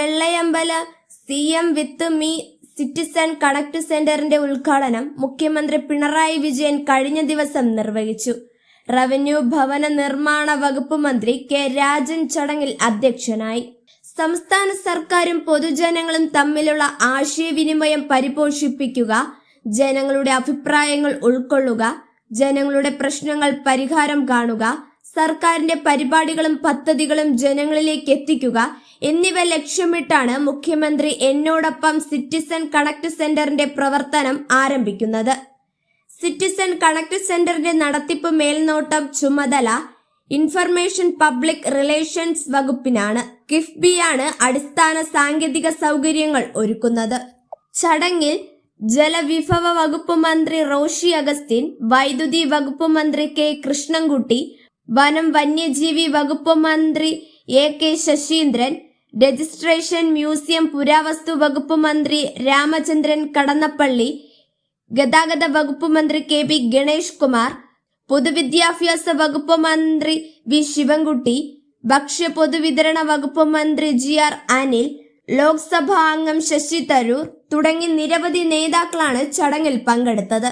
C M with me citizen connect സെന്ററിന്റെ ഉദ്ഘാടനം മുഖ്യമന്ത്രി പിണറായി വിജയൻ കഴിഞ്ഞ ദിവസം നിർവഹിച്ചു. റവന്യൂ ഭവന നിർമ്മാണ വകുപ്പ് മന്ത്രി കെ രാജൻ ചടങ്ങിൽ അധ്യക്ഷനായി. സംസ്ഥാന സർക്കാരും പൊതുജനങ്ങളും തമ്മിലുള്ള ആശയവിനിമയം പരിപോഷിപ്പിക്കുക ജനങ്ങളുടെ അഭിപ്രായങ്ങൾ ഉൾക്കൊള്ളുക ജനങ്ങളുടെ പ്രശ്നങ്ങൾ പരിഹാരം കാണുക സർക്കാരിന്റെ പരിപാടികളും പദ്ധതികളും ജനങ്ങളിലേക്ക് എത്തിക്കുക എന്നിവ ലക്ഷ്യമിട്ടാണ് മുഖ്യമന്ത്രി എന്നോടൊപ്പം സിറ്റിസൺ കണക്ട് സെന്ററിന്റെ പ്രവർത്തനം ആരംഭിക്കുന്നത്. സിറ്റിസൺ കണക്ട് സെന്ററിന്റെ നടത്തിപ്പ് മേൽനോട്ടം ചുമതല ഇൻഫർമേഷൻ പബ്ലിക് റിലേഷൻസ് വകുപ്പിനാണ്. കിഫ്ബിയാണ് അടിസ്ഥാന സാങ്കേതിക സൗകര്യങ്ങൾ ഒരുക്കുന്നത്. ചടങ്ങിൽ ജലവിഭവ വകുപ്പ് മന്ത്രി റോഷി അഗസ്റ്റിൻ വൈദ്യുതി വകുപ്പ് മന്ത്രി കെ കൃഷ്ണൻകുട്ടി വനം വന്യജീവി വകുപ്പ് മന്ത്രി A K Saseendran registration museum പുരാവസ്തു വകുപ്പ് മന്ത്രി രാമചന്ദ്രൻ കടന്നപ്പള്ളി ഗതാഗത വകുപ്പ് മന്ത്രി കെ പി ഗണേഷ് കുമാർ പൊതുവിദ്യാഭ്യാസ വകുപ്പ് മന്ത്രി വി ശിവൻകുട്ടി ഭക്ഷ്യ പൊതുവിതരണ വകുപ്പ് മന്ത്രി ജി ആർ അനിൽ ലോക്സഭാ അംഗം ശശി തരൂർ തുടങ്ങി നിരവധി നേതാക്കളാണ് ചടങ്ങിൽ പങ്കെടുത്തത്.